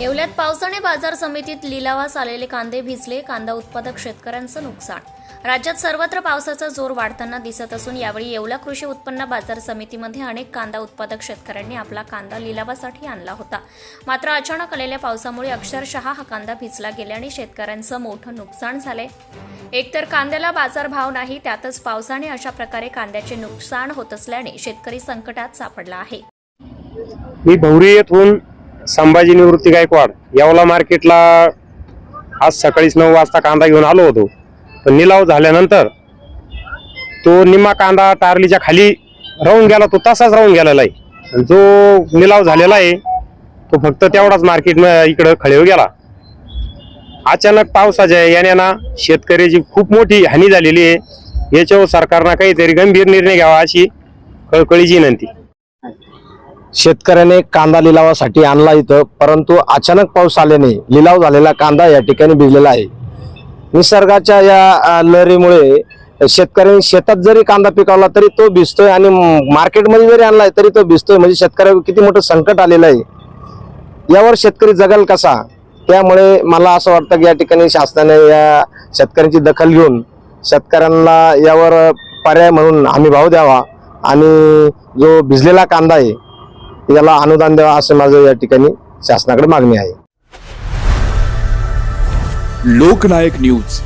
येवल्यात पावसाने बाजार समितीत लिलावास आलेले कांदे भिजले कांदा उत्पादक शेतकऱ्यांचं नुकसान. राज्यात सर्वत्र पावसाचा जोर वाढताना दिसत असून यावेळी येवला कृषी उत्पन्न बाजार समितीमध्ये अनेक कांदा उत्पादक शेतकऱ्यांनी आपला कांदा लिलावासाठी आणला होता. मात्र अचानक आलेल्या पावसामुळे अक्षरशः हा कांदा भिजला गेल्याने शेतकऱ्यांचं मोठं नुकसान झालंय. एकतर कांद्याला बाजारभाव नाही त्यातच पावसाने अशा प्रकारे कांद्याचे नुकसान होत असल्याने शेतकरी संकटात सापडला आहे. मी भौरी येथून संभाजी निवृत्ती गायकवाड यावला मार्केटला आज सकाळीच नऊ वाजता कांदा घेऊन आलो होतो. पण निलाव झाल्यानंतर तो निम्मा कांदा टारलीच्या खाली राहून गेला तो तसाच राहून गेलेला आहे. जो निलाव झालेला आहे तो फक्त तेवढाच मार्केट इकडं खळेव गेला. अचानक पावसाच्या याण्यानं शेतकऱ्याची खूप मोठी हानी झालेली आहे. याच्यावर सरकारनं काहीतरी गंभीर निर्णय घ्यावा अशी कळकळीची विनंती. शेतकऱ्याने कांदा लिलावासाठी आणला इथं परंतु अचानक पाऊस आल्याने लिलाव झालेला कांदा या ठिकाणी भिजलेला आहे. निसर्गाच्या या लहरीमुळे शेतकऱ्यांनी शेतात जरी कांदा पिकावला तरी तो भिजतोय आणि मार्केटमध्ये जरी आणलाय तरी तो भिजतोय. म्हणजे शेतकऱ्यावर किती मोठं संकट आलेलं आहे. यावर शेतकरी जगल कसा? त्यामुळे मला असं वाटतं की या ठिकाणी शासनाने या शेतकऱ्यांची दखल घेऊन शेतकऱ्यांना यावर पर्याय म्हणून हमी भाव द्यावा. आणि जो भिजलेला कांदा आहे याला अनुदान द्यावा असं माझं या ठिकाणी शासनाकडे मागणी आहे. लोकनायक न्यूज.